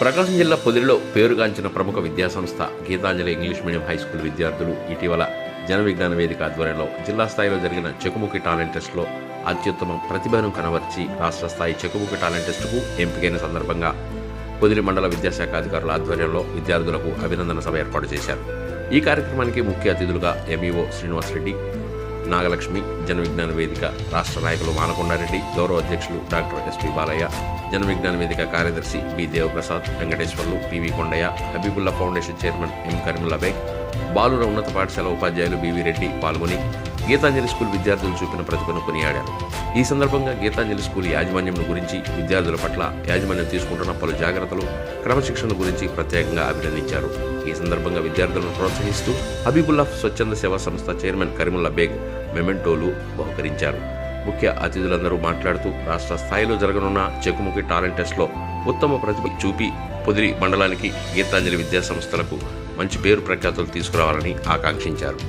ప్రకాశం జిల్లా పొదిలిలో పేరుగాంచిన ప్రముఖ విద్యాసంస్థ Gitanjali English medium high school విద్యార్థులు ఇటీవల జన విజ్ఞాన వేదిక ఆధ్వర్యంలో జిల్లా స్థాయిలో జరిగిన చెకుముకి టాలెంట్ టెస్ట్లో అత్యుత్తమ ప్రతిభను కనబర్చి రాష్ట్ర స్థాయి చెకుముకి టాలెంట్ టెస్టుకు ఎంపికైన సందర్భంగా పొదిలి మండల విద్యాశాఖ అధికారుల ఆధ్వర్యంలో విద్యార్థులకు అభినందన సభ ఏర్పాటు చేశారు. ఈ కార్యక్రమానికి ముఖ్య అతిథులుగా ఎంఈఓ శ్రీనివాసరెడ్డి నాగలక్ష్మి జన విజ్ఞాన వేదిక రాష్ట్ర నాయకులు మానకొండారెడ్డి గౌరవ అధ్యక్షులు డాక్టర్ ఎస్పి బాలయ్య జన విజ్ఞాన వేదిక కార్యదర్శి B Devaprasad Venkateswarlu PV Kondaiah Habibulla foundation chairman M Karimullabeg బాలుర ఉన్నత పాఠశాల ఉపాధ్యాయులు బివి రెడ్డి పాల్గొని గీతాంజలి స్కూల్ విద్యార్థులు చూపిన ప్రతిభను కొనియాడారు. ఈ సందర్భంగా గీతాంజలి స్కూల్ యాజమాన్యం గురించి విద్యార్థుల పట్ల యాజమాన్యం తీసుకుంటున్న పలు జాగ్రత్తలు క్రమశిక్షణ గురించి ప్రత్యేకంగా అభినందించారు. ఈ సందర్భంగా విద్యార్థులను ప్రోత్సహిస్తూ హబీబుల్లా స్వచ్ఛంద సేవా సంస్థ చైర్మన్ కరీముల్లా బేగ్ మెమెంటోలు బహుకరించారు. ముఖ్య అతిథులందరూ మాట్లాడుతూ రాష్ట్ర స్థాయిలో జరగనున్న చెకుముకి టాలెంట్ టెస్ట్లో ఉత్తమ ప్రతిభ చూపి పొదిరి మండలానికి గీతాంజలి విద్యాసంస్థలకు మంచి పేరు ప్రఖ్యాతులు తీసుకురావాలని ఆకాంక్షించారు.